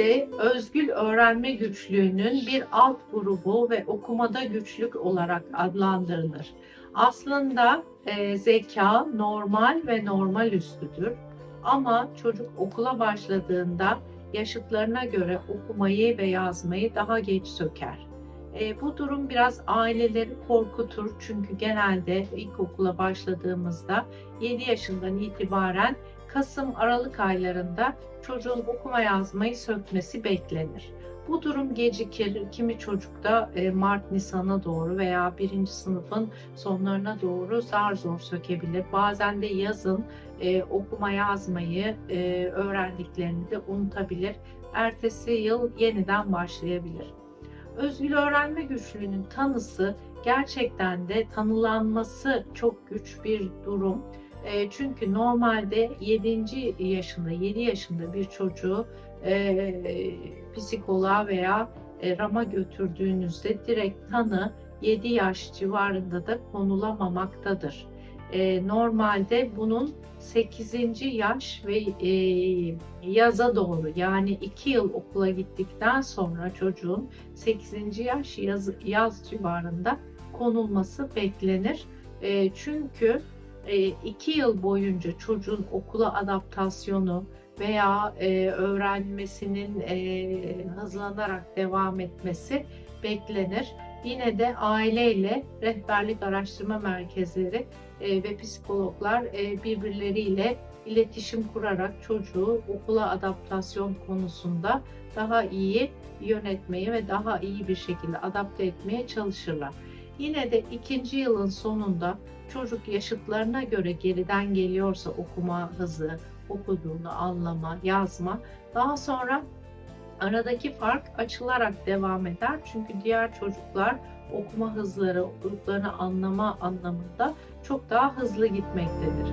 Disleksi, özgül öğrenme güçlüğünün bir alt grubu ve okumada güçlük olarak adlandırılır. Aslında e, zeka normal ve normal üstüdür. Ama çocuk okula başladığında yaşıtlarına göre okumayı ve yazmayı daha geç söker. E, bu durum biraz aileleri korkutur çünkü genelde ilkokula başladığımızda 7 yaşından itibaren Kasım-Aralık aylarında çocuğun okuma yazmayı sökmesi beklenir. Bu durum gecikir. Kimi çocukta e, Mart-Nisan'a doğru veya birinci sınıfın sonlarına doğru zar zor sökebilir. Bazen de yazın e, okuma yazmayı e, öğrendiklerini de unutabilir. Ertesi yıl yeniden başlayabilir. Özgül öğrenme güçlüğünün tanısı gerçekten de tanılanması çok güç bir durum. E, çünkü normalde 7. yaşında, 7 yaşında bir çocuğu e, psikoloğa veya e, RAM'a götürdüğünüzde direkt tanı 7 yaş civarında da konulamamaktadır. E, normalde bunun 8. yaş ve e, yaza doğru yani 2 yıl okula gittikten sonra çocuğun 8. yaş yaz, yaz civarında konulması beklenir. E, çünkü 2 yıl boyunca çocuğun okula adaptasyonu veya e, öğrenmesinin e, hızlanarak devam etmesi beklenir. Yine de aileyle rehberlik araştırma merkezleri e, ve psikologlar e, birbirleriyle iletişim kurarak çocuğu okula adaptasyon konusunda daha iyi yönetmeye ve daha iyi bir şekilde adapte etmeye çalışırlar. Yine de ikinci yılın sonunda çocuk yaşıtlarına göre geriden geliyorsa okuma hızı, okuduğunu anlama, yazma daha sonra aradaki fark açılarak devam eder. Çünkü diğer çocuklar okuma hızları, okuduklarını anlama anlamında çok daha hızlı gitmektedir.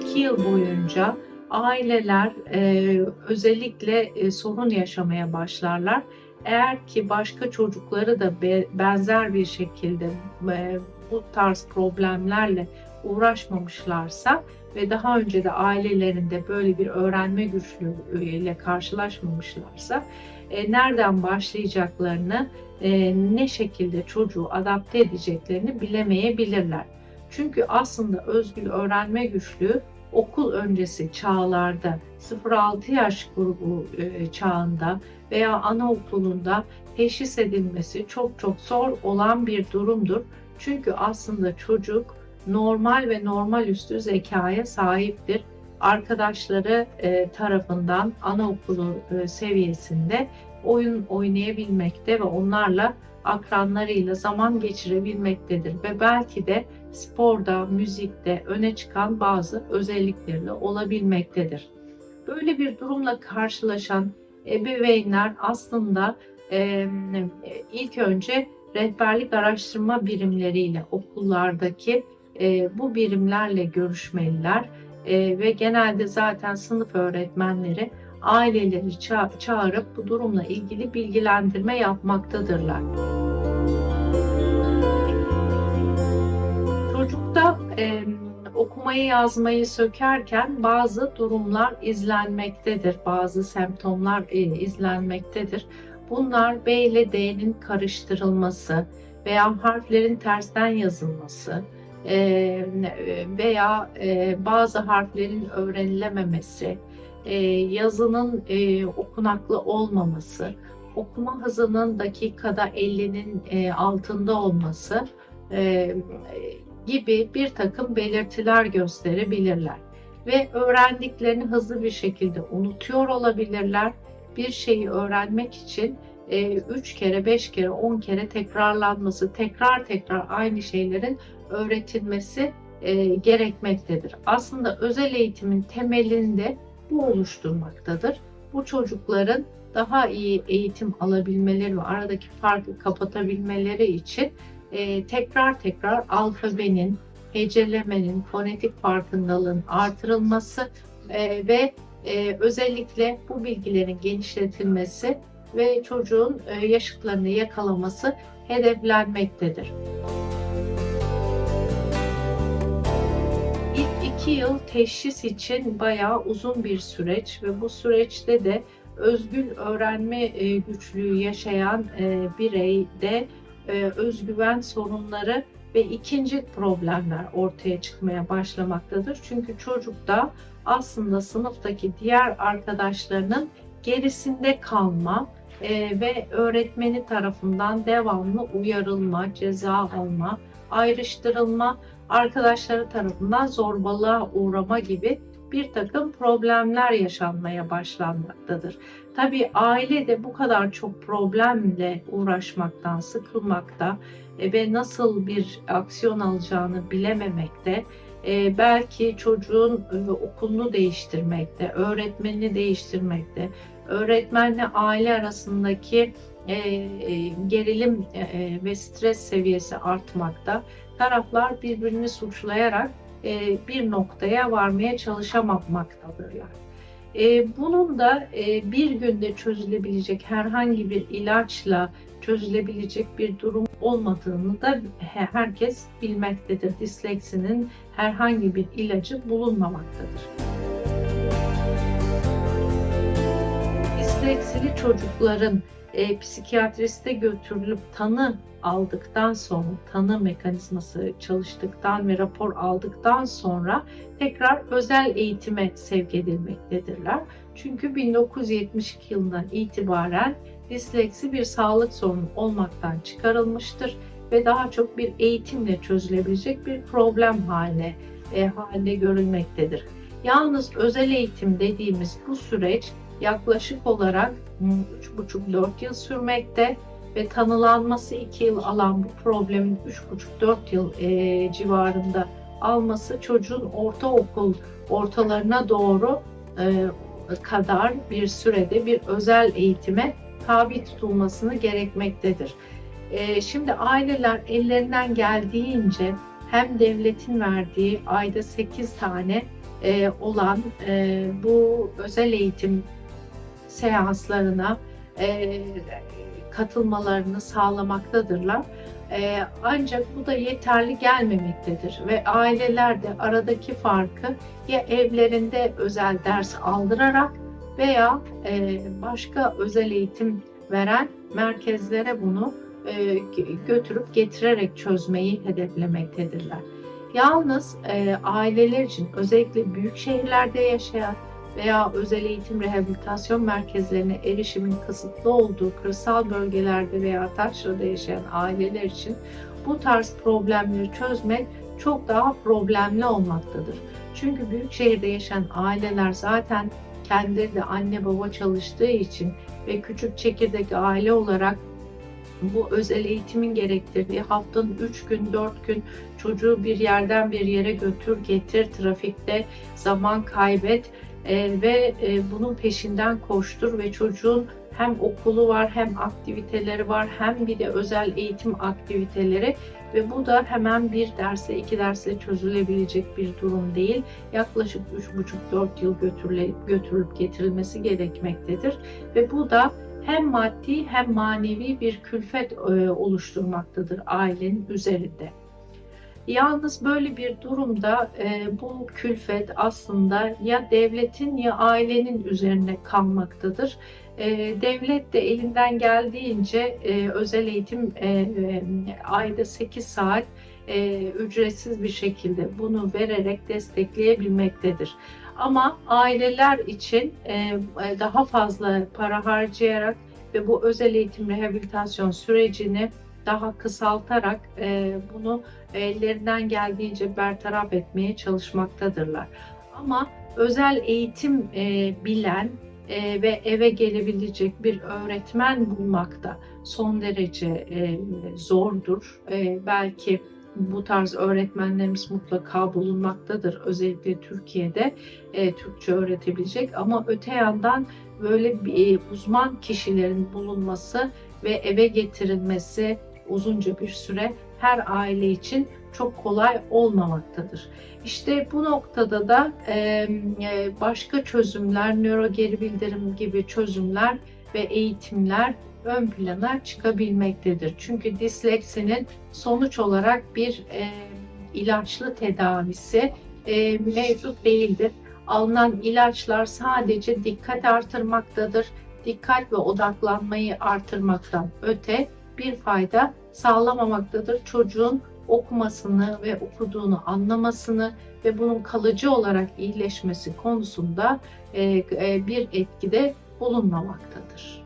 İki yıl boyunca aileler e, özellikle e, sorun yaşamaya başlarlar. Eğer ki başka çocukları da be, benzer bir şekilde e, bu tarz problemlerle uğraşmamışlarsa ve daha önce de ailelerinde böyle bir öğrenme güçlüğüyle karşılaşmamışlarsa e, nereden başlayacaklarını, e, ne şekilde çocuğu adapte edeceklerini bilemeyebilirler. Çünkü aslında özgül öğrenme güçlüğü okul öncesi çağlarda 0-6 yaş grubu e, çağında veya anaokulunda teşhis edilmesi çok çok zor olan bir durumdur. Çünkü aslında çocuk normal ve normal üstü zekaya sahiptir. Arkadaşları e, tarafından anaokulu e, seviyesinde oyun oynayabilmekte ve onlarla akranlarıyla zaman geçirebilmektedir ve belki de sporda, müzikte öne çıkan bazı özellikleri de olabilmektedir. Böyle bir durumla karşılaşan ebeveynler aslında e, ilk önce rehberlik araştırma birimleriyle okullardaki e, bu birimlerle görüşmeliler e, ve genelde zaten sınıf öğretmenleri aileleri ça- çağırıp bu durumla ilgili bilgilendirme yapmaktadırlar. Çocukta e, okumayı yazmayı sökerken bazı durumlar izlenmektedir, bazı semptomlar e, izlenmektedir. Bunlar B ile D'nin karıştırılması veya harflerin tersten yazılması, e, veya e, bazı harflerin öğrenilememesi, yazının okunaklı olmaması, okuma hızının dakikada 50'nin altında olması gibi bir takım belirtiler gösterebilirler. Ve öğrendiklerini hızlı bir şekilde unutuyor olabilirler. Bir şeyi öğrenmek için 3 kere, 5 kere, 10 kere tekrarlanması, tekrar tekrar aynı şeylerin öğretilmesi e, gerekmektedir. Aslında özel eğitimin temelinde bu oluşturmaktadır. Bu çocukların daha iyi eğitim alabilmeleri ve aradaki farkı kapatabilmeleri için e, tekrar tekrar alfabenin, hecelemenin, fonetik farkındalığın artırılması e, ve e, özellikle bu bilgilerin genişletilmesi ve çocuğun e, yaşıtlarını yakalaması hedeflenmektedir. iki yıl teşhis için bayağı uzun bir süreç ve bu süreçte de özgün öğrenme e, güçlüğü yaşayan e, bireyde e, özgüven sorunları ve ikinci problemler ortaya çıkmaya başlamaktadır. Çünkü çocukta aslında sınıftaki diğer arkadaşlarının gerisinde kalma e, ve öğretmeni tarafından devamlı uyarılma, ceza alma, ayrıştırılma, arkadaşları tarafından zorbalığa uğrama gibi bir takım problemler yaşanmaya başlanmaktadır. Tabii aile de bu kadar çok problemle uğraşmaktan sıkılmakta e, ve nasıl bir aksiyon alacağını bilememekte, e, belki çocuğun e, okulunu değiştirmekte, öğretmenini değiştirmekte, öğretmenle aile arasındaki gerilim ve stres seviyesi artmakta. Taraflar birbirini suçlayarak bir noktaya varmaya çalışamaktadırlar. Bunun da bir günde çözülebilecek herhangi bir ilaçla çözülebilecek bir durum olmadığını da herkes bilmektedir. Disleksinin herhangi bir ilacı bulunmamaktadır. Disleksili çocukların e, psikiyatriste götürülüp tanı aldıktan sonra, tanı mekanizması çalıştıktan ve rapor aldıktan sonra tekrar özel eğitime sevk edilmektedirler. Çünkü 1972 yılından itibaren disleksi bir sağlık sorunu olmaktan çıkarılmıştır ve daha çok bir eğitimle çözülebilecek bir problem haline e, halinde görülmektedir. Yalnız özel eğitim dediğimiz bu süreç yaklaşık olarak 3,5-4 yıl sürmekte ve tanılanması 2 yıl alan bu problemin 3,5-4 yıl e, civarında alması çocuğun ortaokul ortalarına doğru e, kadar bir sürede bir özel eğitime tabi tutulmasını gerekmektedir. E, şimdi aileler ellerinden geldiğince hem devletin verdiği ayda 8 tane e, olan e, bu özel eğitim seanslarına e, katılmalarını sağlamaktadırlar. E, ancak bu da yeterli gelmemektedir ve aileler de aradaki farkı ya evlerinde özel ders aldırarak veya e, başka özel eğitim veren merkezlere bunu e, götürüp getirerek çözmeyi hedeflemektedirler. Yalnız e, aileler için özellikle büyük şehirlerde yaşayan veya özel eğitim rehabilitasyon merkezlerine erişimin kısıtlı olduğu kırsal bölgelerde veya taşrada yaşayan aileler için bu tarz problemleri çözmek çok daha problemli olmaktadır. Çünkü büyük şehirde yaşayan aileler zaten kendileri de anne baba çalıştığı için ve küçük çekirdek aile olarak bu özel eğitimin gerektirdiği haftanın 3 gün 4 gün çocuğu bir yerden bir yere götür getir trafikte zaman kaybet e, ve e, bunun peşinden koştur ve çocuğun hem okulu var hem aktiviteleri var hem bir de özel eğitim aktiviteleri ve bu da hemen bir dersle iki dersle çözülebilecek bir durum değil. Yaklaşık 3,5-4 yıl götürülüp getirilmesi gerekmektedir ve bu da hem maddi hem manevi bir külfet e, oluşturmaktadır ailenin üzerinde. Yalnız böyle bir durumda e, bu külfet aslında ya devletin ya ailenin üzerine kalmaktadır. E, devlet de elinden geldiğince e, özel eğitim e, e, ayda 8 saat e, ücretsiz bir şekilde bunu vererek destekleyebilmektedir. Ama aileler için e, daha fazla para harcayarak ve bu özel eğitim rehabilitasyon sürecini daha kısaltarak e, bunu ellerinden geldiğince bertaraf etmeye çalışmaktadırlar. Ama özel eğitim e, bilen e, ve eve gelebilecek bir öğretmen bulmak da son derece e, zordur. E, belki bu tarz öğretmenlerimiz mutlaka bulunmaktadır. Özellikle Türkiye'de e, Türkçe öğretebilecek ama öte yandan böyle bir e, uzman kişilerin bulunması ve eve getirilmesi uzunca bir süre her aile için çok kolay olmamaktadır. İşte bu noktada da başka çözümler, nöro geri bildirim gibi çözümler ve eğitimler ön plana çıkabilmektedir. Çünkü disleksinin sonuç olarak bir e, ilaçlı tedavisi e, mevcut değildir. Alınan ilaçlar sadece dikkat artırmaktadır. Dikkat ve odaklanmayı artırmaktan öte bir fayda sağlamamaktadır. Çocuğun okumasını ve okuduğunu anlamasını ve bunun kalıcı olarak iyileşmesi konusunda e, e, bir etkide bulunmamaktadır.